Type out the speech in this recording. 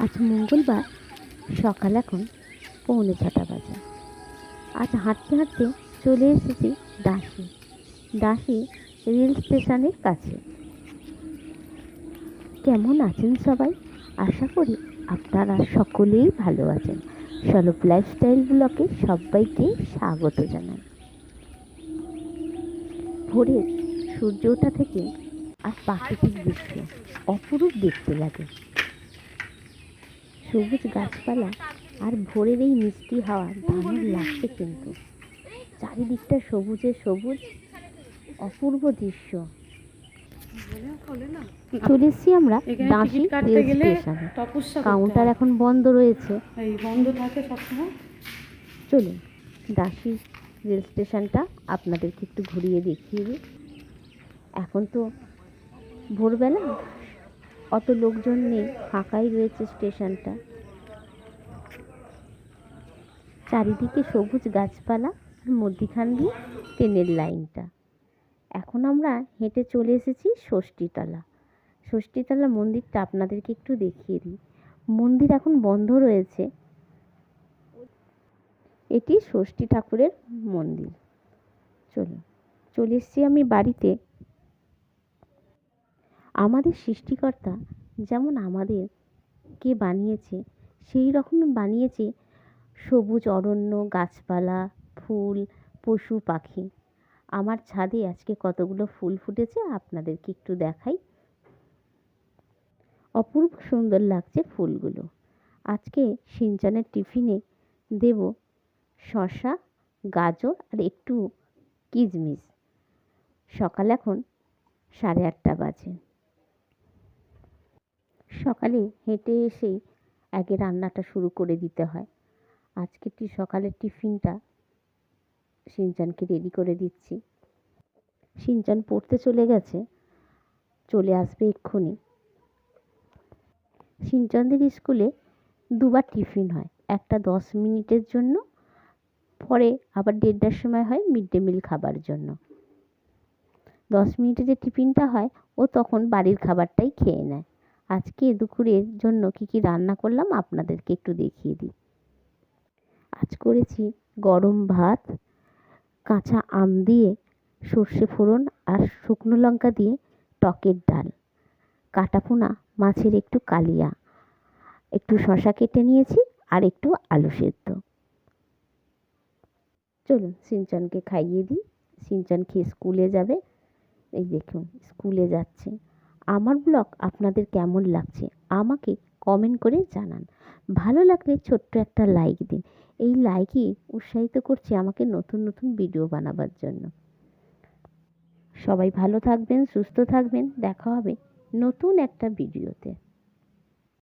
আজ মঙ্গলবার সকাল এখন পৌনে ছটা বাজে। আজ হাঁটতে হাঁটতে চলে এসেছি দাসী। দাসী রেল স্টেশনের কাছে। কেমন আছেন সবাই? আশা করি আপনারা সকলেই ভালো আছেন। সলভ লাইফস্টাইল ব্লকে সবাইকে স্বাগত জানাই। ভোরের সূর্য ওঠা থেকে আর প্রাকৃতিক দৃশ্য অপরূপ দেখতে লাগে। সবুজ গাছপালা আর ভোরের এই মিষ্টি হাওয়া দারুণ লাগছে কিন্তু। চারিদিকটা সবুজে সবুজ অপূর্ব দৃশ্য। চলে এসছি আমরা দাসী রেল স্টেশনে। কাউন্টার এখন বন্ধ রয়েছে। বন্ধ থাকে সবসময়। চলুন দাসী রেল স্টেশনটা আপনাদেরকে একটু ঘুরিয়ে দেখিয়ে দিই। এখন তো ভোরবেলা। অত লোকজন নেই, ফাঁকাই রয়েছে স্টেশনটা। চারিদিকে সবুজ গাছপালা আর মধ্যিখান দিয়ে ট্রেনের লাইনটা। এখন আমরা হেঁটে চলে এসেছি ষষ্ঠীতলা। ষষ্ঠীতলা মন্দিরটা আপনাদেরকে একটু দেখিয়ে দিই। মন্দির এখন বন্ধ রয়েছে। এটি ষষ্ঠী ঠাকুরের মন্দির। চলুন, চলে এসেছি আমি বাড়িতে। আমাদের সৃষ্টিকর্তা যেমন আমাদের কে বানিয়েছে, সেই রকমই বানিয়েছে সবুজ অরণ্য, গাছপালা, ফুল, পশু, পাখি। আমার ছাদে আজকে কতগুলো ফুল ফুটেছে আপনাদেরকে একটু দেখাই। অপূর্ব সুন্দর লাগছে ফুলগুলো। আজকে সিঞ্চনের টিফিনে দেব শসা, গাজর আর একটু কিশমিশ। সকাল এখন সাড়ে আটটা বাজে। সকালে হেঁটে এসেই আগে রান্নাটা শুরু করে দিতে হয়। আজকে টি, সকালের টিফিনটা সিনচানকে রেডি করে দিচ্ছি। সিনচান পড়তে চলে গেছে, চলে আসবে এক্ষুনি। সিনচানদের স্কুলে দুবার টিফিন হয়, একটা দশ মিনিটের জন্য, পরে আবার দেড়টার সময় হয় মিড ডে মিল খাবার জন্য। দশ মিনিটে যে টিফিনটা হয়, ও তখন বাড়ির খাবারটাই খেয়ে নেয়। আজকে দুপুরের জন্য কী কী রান্না করলাম আপনাদেরকে একটু দেখিয়ে দিই। আজ করেছি গরম ভাত, কাঁচা আম দিয়ে সর্ষে ফোড়ন আর শুকনো লঙ্কা দিয়ে টকের ডাল কাটাপোনা মাছের একটু কালিয়া, একটু শশা কেটে নিয়েছি আর একটু আলু সেদ্ধ। চলুন সিনচনকে খাইয়ে দিই। সিনচন খেয়ে স্কুলে যাবে। এই দেখুন, স্কুলে যাচ্ছে। আমার ব্লগ আপনাদের কেমন লাগছে আমাকে কমেন্ট করে জানান। ভালো লাগলে ছোট্ট একটা লাইক দিন। এই লাইকই উৎসাহিত করছে আমাকে নতুন নতুন ভিডিও বানাবার জন্য। সবাই ভালো থাকবেন, সুস্থ থাকবেন। দেখা হবে নতুন একটা ভিডিওতে